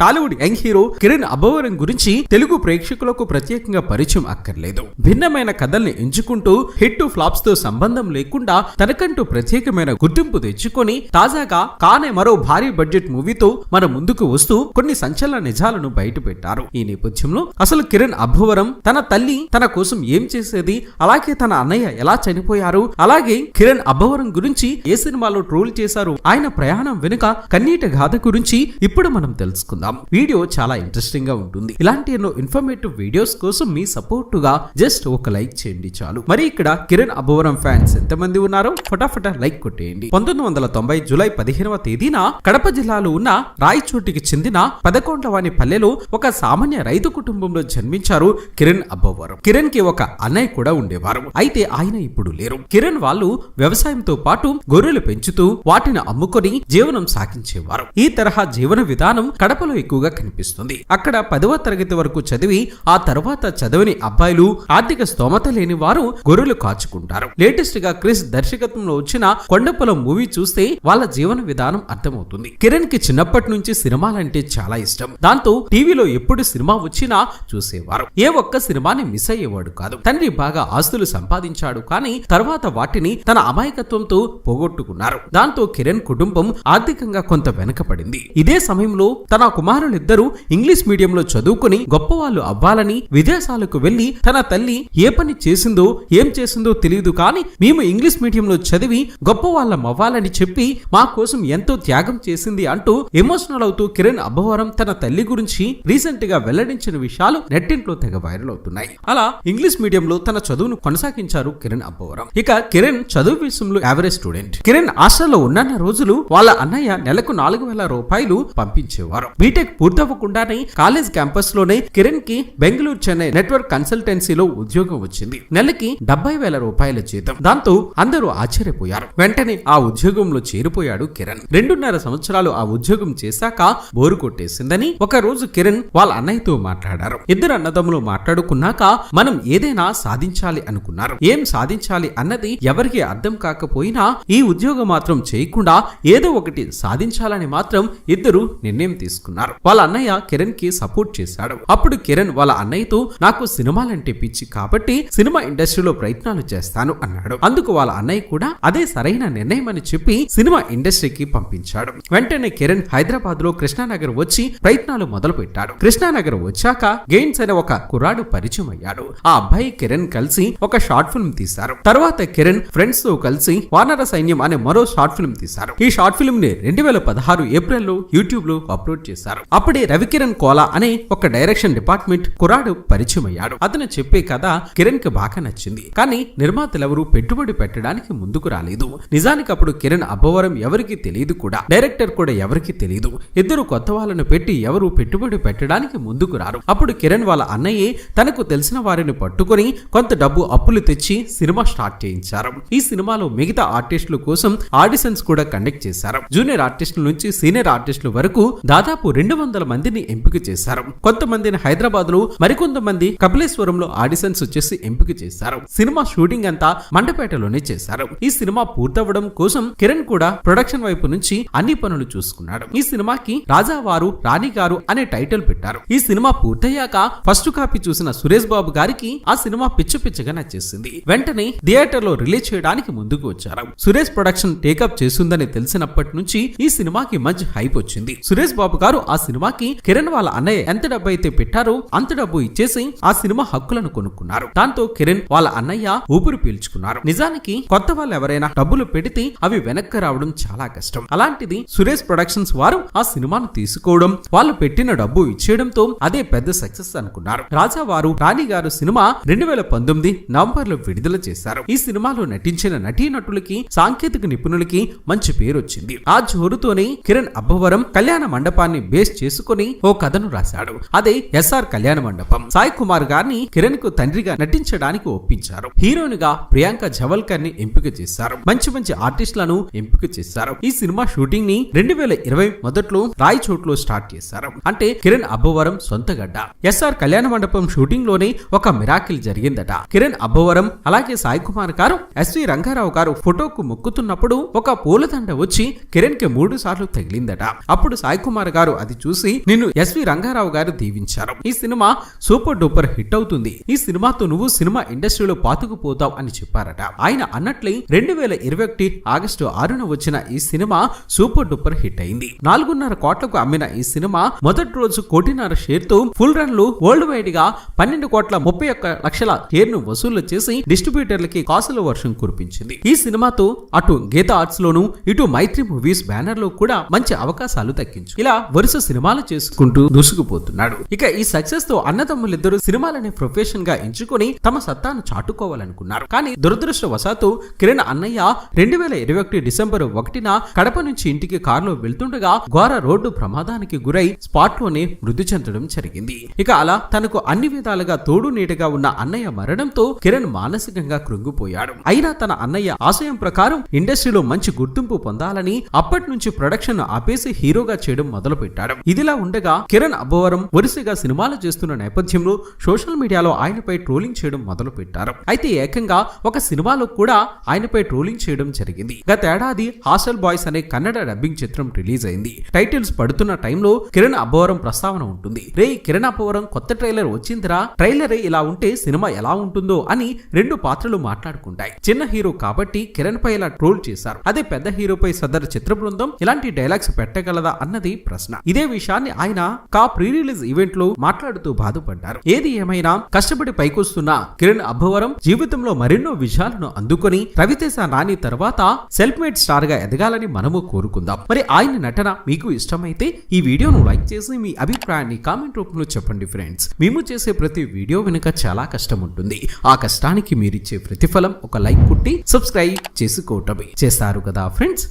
Tollywood young hero Kiran Abbavaram గురించి తెలుగు ప్రేక్షకులకు ప్రత్యేకంగా పరిచయం అక్కర్లేదు. భిన్నమైన కథల్ని ఎంచుకుంటూ హిట్ ఫ్లాప్స్తో సంబంధం లేకుండా తనకంటూ ప్రత్యేకమైన గుర్తింపు తెచ్చుకొని తాజాగా కానే మరో భారీ బడ్జెట్ మూవీతో మన ముందుకు వస్తూ కొన్ని సంచలన నిజాలను బయటపెట్టారు. ఈ నేపథ్యంలో అసలు కిరణ్ అబ్బవరం తన తల్లి తన కోసం ఏం చేసేది అలాగే తన అన్నయ్య ఎలా చనిపోయారు అలాగే కిరణ్ అబ్బవరం గురించి ఏ సినిమాలో ట్రోల్ చేశారు ఆయన ప్రయాణం వెనుక కన్నీట గాథ గురించి ఇప్పుడు మనం తెలుసుకుందాం. వీడియో చాలా ఇంట్రెస్టింగ్గా ఉంటుంది. ఇలాంటి ఎన్నో ఇన్ఫర్మేటివ్ వీడియోస్ కోసం మీ సపోర్ట్గా జస్ట్ ఒక లైక్ చేయండి చాలు. మరి ఇక్కడ కిరణ్ అబోవరం ఫ్యాన్స్ ఎంతమంది ఉన్నారో ఫటాఫట లైక్ కొట్టేయండి. పంతొమ్మిది వందల తొంభై జూలై పదిహేనవ తేదీన కడప జిల్లాలో ఉన్న రాయచోటికి చెందిన పదకొండవాని పల్లెలో ఒక సామాన్య రైతు కుటుంబంలో జన్మించారు కిరణ్ అబ్బవరం. కిరణ్కి ఒక అన్నయ్య కూడా ఉండేవారు. అయితే ఆయన ఇప్పుడు లేరు. కిరణ్ వాళ్ళు వ్యవసాయంతో పాటు గొర్రెలు పెంచుతూ వాటిని అమ్ముకొని జీవనం సాగించేవారు. ఈ తరహా జీవన విధానం కడపలో ఎక్కువగా కనిపిస్తుంది. అక్కడ పదవ తరగతి వరకు చదివి ఆ తర్వాత చదవని అబ్బాయిలు ఆర్థిక స్తోమత లేని వారు గొర్రెలు కాచుకుంటారు. లేటెస్ట్గా క్రిస్ దర్శకత్వంలో వచ్చిన కొండపొలం మూవీ చూస్తే వాళ్ళ జీవన విధానం అర్థమవుతుంది. కిరణ్కి చిన్నప్పటి నుంచి సినిమాలంటే చాలా ఇష్టం. దాంతో టీవీలో ఎప్పుడు సినిమా వచ్చినా చూసేవారు. ఏ ఒక్క సినిమాని మిస్ అయ్యేవాడు కాదు. తండ్రి బాగా ఆస్తులు సంపాదించాడు కానీ తర్వాత వాటిని తన అమాయకత్వంతో పోగొట్టుకున్నారు. దాంతో కిరణ్ కుటుంబం ఆర్థికంగా కొంత వెనకపడింది ఇదే సమయంలో తన కుమారులిద్దరూ ఇంగ్లీష్ మీడియంలో చదువుకుని గొప్పవాళ్ళు అవ్వాలని విదేశాలకు వెళ్ళి తన తల్లి ఏ పని చేసిందో ఏం చేసిందో తెలియదు కానీ మేము ఇంగ్లీష్ మీడియంలో చదివి గొప్పవాళ్ళం అవ్వాలని చెప్పి మా కోసం ఎంతో త్యాగం చేసింది అంటూ ఎమోషనల్ అవుతూ కిరణ్ అబ్బవరం తన తల్లి గురించి రీసెంట్గా వెల్లడించిన విషయాలు నెట్టింట్లో తెగ వైరల్ అవుతున్నాయి. అలా ఇంగ్లీష్ మీడియంలో తన చదువును కొనసాగించారు కిరణ్ అబ్బవరం. ఇక కిరణ్ చదువు విషయంలో యావరేజ్ స్టూడెంట్. కిరణ్ హాస్టల్లో ఉన్నన్న రోజులు వాళ్ళ అన్నయ్య నెలకు నాలుగు వేల రూపాయలు పంపించేవారు. బీటెక్ పూర్తవ్వకుండానే కాలేజ్ క్యాంపస్లోనే కిరణ్కి బెంగళూరు చెన్నై నెట్వర్క్ కన్సల్టెన్సీలో ఉద్యోగం వచ్చింది. నెలకి డెబ్బై వేల రూపాయల జీతం. దాంతో అందరూ ఆశ్చర్యపోయారు. వెంటనే ఆ ఉద్యోగంలో చేరిపోయాడు కిరణ్. రెండున్నర సంవత్సరాలు ఆ ఉద్యోగం చేశాక బోరు కొట్టేసిందని ఒక రోజు కిరణ్ వాళ్ళ అన్నయ్యతో మాట్లాడారు. ఇద్దరు అన్నదమ్ములు మాట్లాడుకున్నాక మనం ఏదైనా సాధించాలి అనుకున్నారు. ఏం సాధించాలి అన్నది ఎవరికి అర్థం కాకపోయినా ఈ ఉద్యోగం మాత్రం చేయకుండా ఏదో ఒకటి సాధించాలని మాత్రం ఇద్దరు నిర్ణయం తీసుకున్నారు. వాళ్ళ అన్నయ్య కిరణ్కి సపోర్ట్ చేశాడు. అప్పుడు కిరణ్ వాళ్ళ అన్నయ్యతో నాకు సినిమాలంటే పిచ్చి కాబట్టి సినిమా ఇండస్ట్రీలో ప్రయత్నాలు చేస్తాను అన్నాడు. అందుకు వాళ్ళ అన్నయ్య కూడా అదే సరైన నిర్ణయం అని చెప్పి సినిమా ఇండస్ట్రీకి పంపించాడు. వెంటనే కిరణ్ హైదరాబాద్లో కృష్ణానగర్ వచ్చి ప్రయత్నాలు మొదలు పెట్టాడు కృష్ణానగర్ వచ్చాక గెయిన్స్ అనే ఒక కుర్రాడు పరిచయం అయ్యాడు. ఆ అబ్బాయి కిరణ్ కలిసి ఒక షార్ట్ ఫిల్మ్ తీశారు. తర్వాత కిరణ్ ఫ్రెండ్స్తో కలిసి వానర సైన్యం అనే మరో షార్ట్ ఫిల్మ్ తీశారు. ఈ షార్ట్ ఫిల్మ్ని రెండు వేల పదహారు ఏప్రిల్లో యూట్యూబ్లో అప్లోడ్ చేశారు. అప్పుడే రవికిరణ్ కోలా అనే ఒక డైరెక్షన్ డిపార్ట్మెంట్ కురాడు పరిచయం అయ్యాడు అతను చెప్పే కథ కిరణ్కి బాగా నచ్చింది. కానీ నిర్మాతలెవరూ పెట్టుబడి పెట్టడానికి ముందుకు రాలేదు. నిజానికి అప్పుడు కిరణ్ అబ్బవరం ఎవరికి తెలియదు కూడా. డైరెక్టర్ కూడా ఎవరికి తెలియదు ఇద్దరు కొత్త వాళ్ళను పెట్టి ఎవరు పెట్టుబడి పెట్టడానికి ముందుకు రారు. అప్పుడు కిరణ్ వాళ్ళ అన్నయ్యే తనకు తెలిసిన వారిని పట్టుకొని కొంత డబ్బు అప్పులు తెచ్చి సినిమా స్టార్ట్ చేయించారు. ఈ సినిమాలో మిగతా ఆర్టిస్టుల కోసం ఆడిషన్స్ కూడా కండక్ట్ చేశారు. జూనియర్ ఆర్టిస్టుల నుంచి సీనియర్ ఆర్టిస్టుల వరకు దాదాపు రెండు వందల మందిని ఎంపిక చేశారు. కొంతమందిని హైదరాబాద్లో మరికొంతమంది కపిలేశ్వరంలో ఆడిషన్స్ వచ్చేసి ఎంపిక చేశారు. సినిమా షూటింగ్ అంతా మండపేటలోనే చేశారు. ఈ సినిమా పూర్తవడం కోసం కిరణ్ కూడా ప్రొడక్షన్ వైపు నుంచి అన్ని పనులు చూసుకున్నాడు. ఈ సినిమాకి రాజావారు రాణి గారు అనే టైటిల్ పెట్టారు. ఈ సినిమా పూర్తయ్యాక ఫస్ట్ కాపీ చూసిన సురేష్ బాబు గారికి ఆ సినిమా పిచ్చి పిచ్చిగా నచ్చేసింది. వెంటనే థియేటర్లో రిలీజ్ చేయడానికి ముందుకు వచ్చారు. సురేష్ ప్రొడక్షన్ టేకప్ చేస్తుందని తెలిసినప్పటి నుంచి ఈ సినిమాకి మంచి హైప్ వచ్చింది. సురేష్ బాబు గారు ఆ సినిమాకి కిరణ్ వాళ్ళ అన్నయ్య ఎంత డబ్బు అయితే పెట్టారో అంత డబ్బు ఇచ్చేసి ఆ సినిమా హక్కులను కొనుక్కున్నారు. దాంతో కిరణ్ వాళ్ళ అన్నయ్య ఊపిరి పీల్చుకున్నారు. నిజానికి కొత్త వాళ్ళు ఎవరైనా డబ్బులు పెడితే అవి వెనక్కి రావడం చాలా కష్టం. అలాంటిది సురేష్ ప్రొడక్షన్స్ వారు ఆ సినిమాను తీసుకోవడం వాళ్ళు పెట్టిన డబ్బు ఇచ్చేయడంతో అదే పెద్ద సక్సెస్ అనుకున్నారు. రాజా వారు రాణి గారు సినిమా రెండు వేల పంతొమ్మిది నవంబర్లో విడుదల చేశారు. ఈ సినిమాలో నటించిన నటీనటులకి సాంకేతిక నిపుణులకి మంచి పేరు వచ్చింది ఆ జోరుతోనే కిరణ్ అబ్బవరం కళ్యాణ మండపాన్ని బేస్ చేసుకుని ఓ కథను రాశాడు. అదే ఎస్ఆర్ కళ్యాణ మండపం. సాయి కుమార్ గారిని కిరణ్కు తండ్రిగా నటించడానికి ఒప్పించారు. హీరోయిన్గా ప్రియాంక జవల్కర్ని ఎంపిక చేశారు. మంచి మంచి ఆర్టిస్టులను ఎంపిక చేశారు. ఈ సినిమా షూటింగ్ని రెండు వేల ఇరవై మొదట్లో రాయచోట్లో స్టార్ట్ చేశారు. అంటే కిరణ్ అబ్బవరం సొంత గడ్డ ఎస్ఆర్ కళ్యాణ మండపం షూటింగ్లోనే ఒక మిరాకిల్ జరిగిందట. కిరణ్ అబ్బవరం అలాగే సాయి కుమార్ గారు ఎస్వి రంగారావు గారు ఫోటోకు మొక్కుతున్నప్పుడు ఒక పూలదండ వచ్చి కిరణ్కి మూడు సార్లు తగిలిందట. అప్పుడు సాయి కుమార్ గారు అది చూసి నిన్ను ఎస్వి రంగారావు గారు దీవించారు. ఈ సినిమా సూపర్ డూపర్ హిట్ అవుతుంది. ఈ సినిమాతో నువ్వు సినిమా ఇండస్ట్రీలో పాతుకుపోతావు అని చెప్పారట. ఆయన అన్నట్లే రెండు వేల ఇరవై ఒకటి ఆగస్టు ఆరున వచ్చిన ఈ సినిమా సూపర్ డూపర్ హిట్ అయింది. నాలుగున్నర కోట్లకు అమ్మిన ఈ సినిమా మొదటి రోజు కోటిన్నర షేర్తో ఫుల్ రన్లు వరల్డ్ వైడ్గా పన్నెండు కోట్ల ముప్పై ఒక్క లక్షల షేర్ను వసూలు చేసి డిస్ట్రిబ్యూటర్లకి కాసుల వర్షం కురిపించింది. ఈ సినిమాతో అటు గీత ఆర్ట్స్ లోను ఇటు మైత్రి మూవీస్ బ్యానర్లో కూడా మంచి అవకాశాలు దక్కించు ఇలా వరుస సినిమాలు చేసుకుంటూ దూసుకుపోతున్నాడు. ఇక ఈ సక్సెస్తో అన్నదమ్ములిద్దరూ సినిమాలని ప్రొఫెషన్గా ఎంచుకొని తమ సత్తాను చాటుకోవాలనుకున్నారు. కానీ దురదృష్టవశాత్తు కిరణ్ అన్నయ్య రెండు వేల ఇరవై ఒకటి డిసెంబర్ ఒకటిన కడప నుంచి ఇంటికి కారులో వెళ్తుండగా ఘోర రోడ్డు ప్రమాదానికి గురై స్పాట్లోనే మృతి చెందడం జరిగింది. ఇక అలా తనకు అన్ని విధాలుగా తోడు నీటగా ఉన్న అన్నయ్య మరణంతో కిరణ్ మానసికంగా కృంగిపోయాడు. అయినా తన అన్నయ్య ఆశయం ప్రకారం ఇండస్ట్రీలో మంచి గుర్తింపు పొందాలని అప్పటి నుంచి ప్రొడక్షన్ ఆపేసి హీరోగా చేయడం మొదలుపెట్టాడు. పెట్టాడు ఇదిలా ఉండగా కిరణ్ అబ్బవరం వరుసగా సినిమాలు చేస్తున్న నేపథ్యంలో సోషల్ మీడియాలో ఆయనపై ట్రోలింగ్ చేయడం మొదలు పెట్టారు అయితే ఏకంగా ఒక సినిమాలో కూడా ఆయనపై ట్రోలింగ్ చేయడం జరిగింది. గతేడాది హాస్టల్ బాయ్స్ అనే కన్నడ డబ్బింగ్ చిత్రం రిలీజ్ అయింది. టైటిల్స్ పడుతున్న టైంలో కిరణ్ అబ్బవరం ప్రస్తావన ఉంటుంది. రే కిరణ్ అబ్బవరం కొత్త ట్రైలర్ వచ్చిందిరా. ట్రైలర్ ఇలా ఉంటే సినిమా ఎలా ఉంటుందో అని రెండు పాత్రలు మాట్లాడుకుంటాయి. చిన్న హీరో కాబట్టి కిరణ్ పై ఇలా ట్రోల్ చేశారు. అదే పెద్ద హీరోపై సదరు చిత్ర బృందం ఇలాంటి డైలాగ్స్ పెట్టగలదా అన్నది ప్రశ్న. ఇదే విషయాన్ని ఆయన కా ప్రీ రిలీజ్ ఈవెంట్లో మాట్లాడుతూ బాధపడ్డారు. ఏది ఏమైనా కష్టపడి పైకొస్తున్న కిరణ్ అబ్బవరం జీవితంలో మరెన్నో విజయాలను అందుకొని రవితేజ నాని తర్వాత సెల్ఫ్ మేడ్ స్టార్గా ఎదగాలని మనము కోరుకుందాం. మరి ఆయన నటన మీకు ఇష్టమైతే ఈ వీడియోను లైక్ చేసి మీ అభిప్రాయాన్ని కామెంట్ రూపంలో చెప్పండి ఫ్రెండ్స్. మేము చేసే ప్రతి వీడియో వెనుక చాలా కష్టం ఉంటుంది. ఆ కష్టానికి మీరిచ్చే ప్రతిఫలం ఒక లైక్ కుట్టి సబ్స్క్రైబ్ చేసుకోవటమే. చేస్తారు కదా ఫ్రెండ్స్?